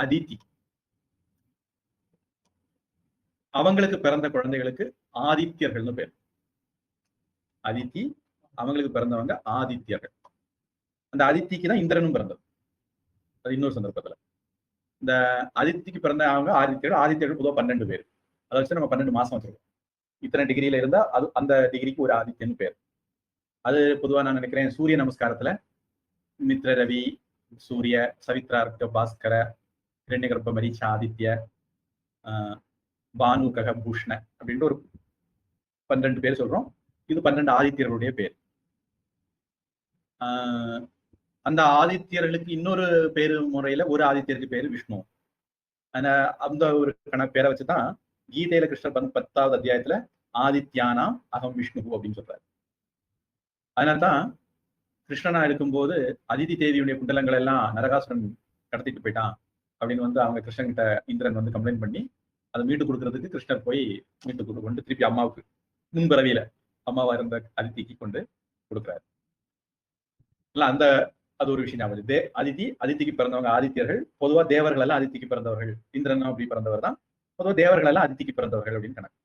அதித்தி அவங்களுக்கு பிறந்த குழந்தைகளுக்கு ஆதித்யர்கள்னு பேர். அதித்தி அவங்களுக்கு பிறந்தவங்க ஆதித்யர்கள். அந்த அதித்திக்கு தான் இந்திரனும் பிறந்தது. அது இன்னொரு சந்தர்ப்பத்துல. இந்த அதித்திக்கு பிறந்த அவங்க ஆதித்யர்கள் ஆதித்யர்கள் பொதுவாக பன்னெண்டு பேர். அதை வச்சு நம்ம பன்னெண்டு மாசம் வச்சிருக்கோம். இத்தனை டிகிரியில இருந்தா அது அந்த டிகிரிக்கு ஒரு ஆதித்யன் பேர். அது பொதுவா நான் நினைக்கிறேன் சூரிய நமஸ்காரத்துல. மித்ர ரவி சூரிய சவித்ரா சவித்ரார்க்க பாஸ்கர இரண்யகர்ப்ப மரீச்ச ஆதித்ய ஆஹ், பானு கக பூஷ்ண அப்படின்ட்டு ஒரு பன்னெண்டு பேர் சொல்றோம். இது பன்னெண்டு ஆதித்யர்களுடைய பேர். ஆஹ், அந்த ஆதித்யர்களுக்கு இன்னொரு பேரு முறையில ஒரு ஆதித்யருக்கு பேரு விஷ்ணு. அந்த அந்த ஒரு கண பேரை வச்சுதான் கீதையில கிருஷ்ணர் பந்த் பத்தாவது அத்தியாயத்துல ஆதித்யானாம் அகம் விஷ்ணு அப்படின்னு சொல்றாரு. அதனால்தான் கிருஷ்ணனா இருக்கும்போது அதிதி தேவியுடைய குண்டலங்கள் எல்லாம் நரகாசுரன் கடத்திட்டு போயிட்டான். அப்படின்னு வந்து அவங்க கிருஷ்ணன் கிட்ட இந்திரன் வந்து கம்ப்ளைண்ட் பண்ணி அதை மீட்டு கொடுக்கறதுக்கு கிருஷ்ணர் போய் மீட்டு கொண்டு கொண்டு திருப்பி அம்மாவுக்கு முன்பிறவியில அம்மாவா இருந்த அதித்திக்கு கொண்டு கொடுக்குறாரு. இல்ல அந்த அது ஒரு விஷயம் ஞாபகம் தே அதித்தி அதித்திக்கு பிறந்தவங்க ஆதித்யர்கள் பொதுவா தேவர்கள் எல்லாம் அதித்திக்கு பிறந்தவர்கள். இந்திரன் அப்படி பிறந்தவர் தான் பொதுவா தேவர்கள் எல்லாம் அதித்திக்கு பிறந்தவர்கள் அப்படின்னு கணக்கு.